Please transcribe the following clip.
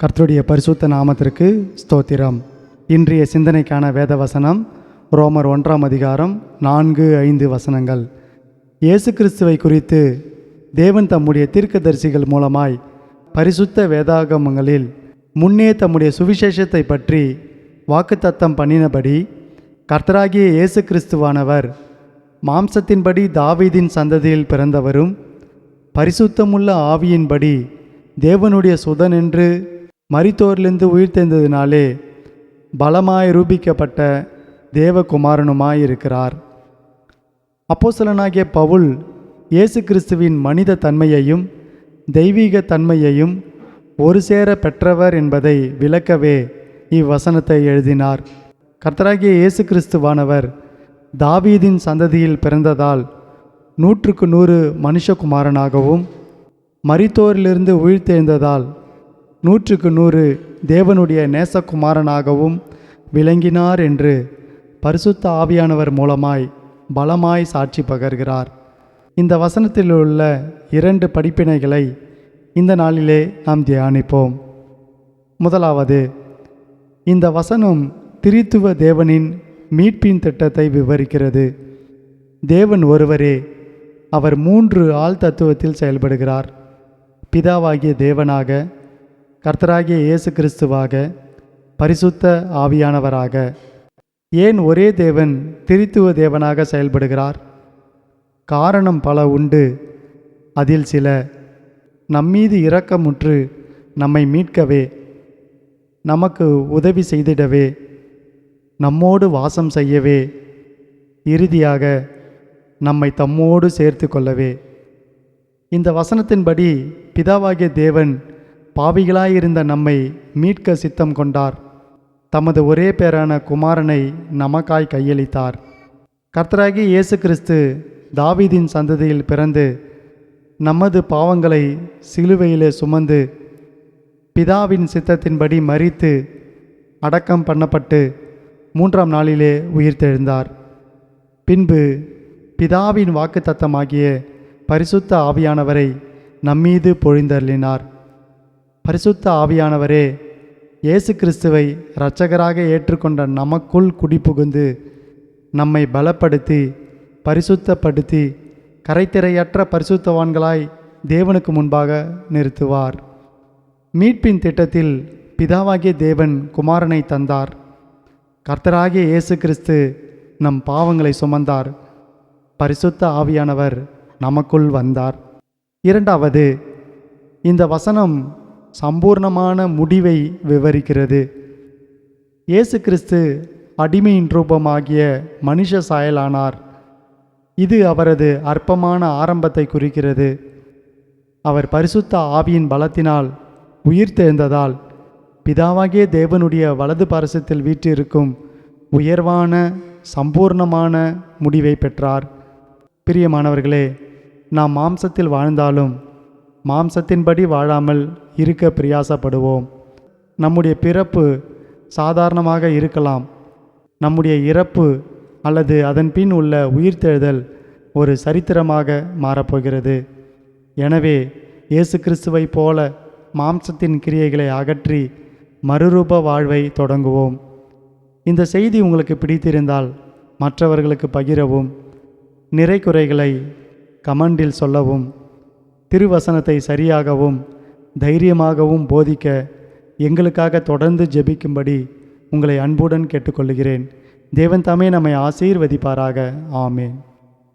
கர்த்தருடைய பரிசுத்த நாமத்திற்கு ஸ்தோத்திரம். இன்றைய சிந்தனைக்கான வேத வசனம் ரோமர் ஒன்றாம் அதிகாரம் நான்கு ஐந்து வசனங்கள். இயேசு கிறிஸ்துவை குறித்து தேவன் தம்முடைய தீர்க்கதரிசிகள் மூலமாய் பரிசுத்த வேதாகமங்களில் முன்னே தம்முடைய சுவிசேஷத்தை பற்றி வாக்குத்தத்தம் பண்ணினபடி கர்த்தராகிய இயேசு கிறிஸ்துவானவர் மாம்சத்தின்படி தாவீதின் சந்ததியில் பிறந்தவரும் பரிசுத்தமுள்ள ஆவியின்படி தேவனுடைய சுதன் என்று மரித்தோரிலிருந்து உயிர்த்தெழுந்ததினாலே பலமாய் ரூபிக்கப்பட்ட தேவகுமாரனுமாயிருக்கிறார். அப்போசலனாகிய பவுல் இயேசு கிறிஸ்துவின் மனித தன்மையையும் தெய்வீக தன்மையையும் ஒரு சேர பெற்றவர் என்பதை விளக்கவே இவ்வசனத்தை எழுதினார். கர்த்தராகிய இயேசு கிறிஸ்துவானவர் தாவீதின் சந்ததியில் பிறந்ததால் நூற்றுக்கு நூறு மனுஷகுமாரனாகவும் மரித்தோரிலிருந்து உயிர்த்தெழுந்ததால் நூற்றுக்கு நூறு தேவனுடைய நேசகுமாரனாகவும் விளங்கினார் என்று பரிசுத்த ஆவியானவர் மூலமாய் பலமாய் சாட்சி பகர்கிறார். இந்த வசனத்தில் உள்ள இரண்டு படிப்பினைகளை இந்த நாளிலே நாம் தியானிப்போம். முதலாவது இந்த வசனம் திரித்துவ தேவனின் மீட்பின் திட்டத்தை விவரிக்கிறது. தேவன் ஒருவரே அவர் மூன்று ஆள் தத்துவத்தில் செயல்படுகிறார். பிதாவாகிய தேவனாக கர்த்தராகிய இயேசு கிறிஸ்துவாக பரிசுத்த ஆவியானவராக. ஏன் ஒரே தேவன் திரித்துவ தேவனாக செயல்படுகிறார்? காரணம் பல உண்டு. அதில் சில நம்மீது இரக்கமுற்று நம்மை மீட்கவே நமக்கு உதவி செய்திடவே நம்மோடு வாசம் செய்யவே இறுதியாக நம்மை தம்மோடு சேர்த்து கொள்ளவே. இந்த வசனத்தின்படி பிதாவாகிய தேவன் பாவிகளாயிருந்த நம்மை மீட்க சித்தம் கொண்டார். தமது ஒரே பேரான குமாரனை நமக்காய் கையளித்தார். கர்த்தராகி இயேசு கிறிஸ்து தாவீதின் சந்ததியில் பிறந்து நமது பாவங்களை சிலுவையிலே சுமந்து பிதாவின் சித்தத்தின்படி மறித்து அடக்கம் பண்ணப்பட்டு மூன்றாம் நாளிலே உயிர்த்தெழுந்தார். பின்பு பிதாவின் வாக்குத்தத்தமாகிய பரிசுத்த ஆவியானவரை நம்மீது பொழிந்தருளினார். பரிசுத்த ஆவியானவரே இயேசு கிறிஸ்துவை இரட்சகராக ஏற்றுக்கொண்ட நமக்குள் குடிபுகுந்து நம்மை பலப்படுத்தி பரிசுத்தப்படுத்தி கரைத்திரையற்ற பரிசுத்தவான்களாய் தேவனுக்கு முன்பாக நிறுத்துவார். மீட்பின் திட்டத்தில் பிதாவாகிய தேவன் குமாரனை தந்தார். கர்த்தராகிய இயேசு கிறிஸ்து நம் பாவங்களை சுமந்தார். பரிசுத்த ஆவியானவர் நமக்குள் வந்தார். இரண்டாவது இந்த வசனம் சம்பூர்ணமான முடிவை விவரிக்கிறது. இயேசு கிறிஸ்து அடிமையின் ரூபமாகிய மனுஷ சாயலானார். இது அவரது அற்பமான ஆரம்பத்தை குறிக்கிறது. அவர் பரிசுத்த ஆவியின் பலத்தினால் உயிர் தேர்ந்ததால் பிதாவாகிய தேவனுடைய வலது பரசத்தில் வீற்றிருக்கும் உயர்வான சம்பூர்ணமான முடிவை பெற்றார். பிரியமானவர்களே நாம் மாம்சத்தில் வாழ்ந்தாலும் மாம்சத்தின்படி வாழாமல் இருக்க பிரியாசப்படுவோம். நம்முடைய பிறப்பு சாதாரணமாக இருக்கலாம். நம்முடைய இறப்பு அல்லது அதன் பின் உள்ள உயிர்த்தெழுதல் ஒரு சரித்திரமாக மாறப்போகிறது. எனவே இயேசு கிறிஸ்துவைப் போல மாம்சத்தின் கிரியைகளை அகற்றி மறுரூப வாழ்வை தொடங்குவோம். இந்த செய்தி உங்களுக்கு பிடித்திருந்தால் மற்றவர்களுக்கு பகிரவும் நிறை குறைகளை கமெண்டில் சொல்லவும் திருவசனத்தை சரியாகவும் தைரியமாகவும் போதிக்க எங்களுக்காக தொடர்ந்து ஜெபிக்கும்படி உங்களை அன்புடன் கேட்டுக்கொள்கிறேன் தேவன் தாமே நம்மை ஆசீர்வதிப்பாராக. ஆமேன்.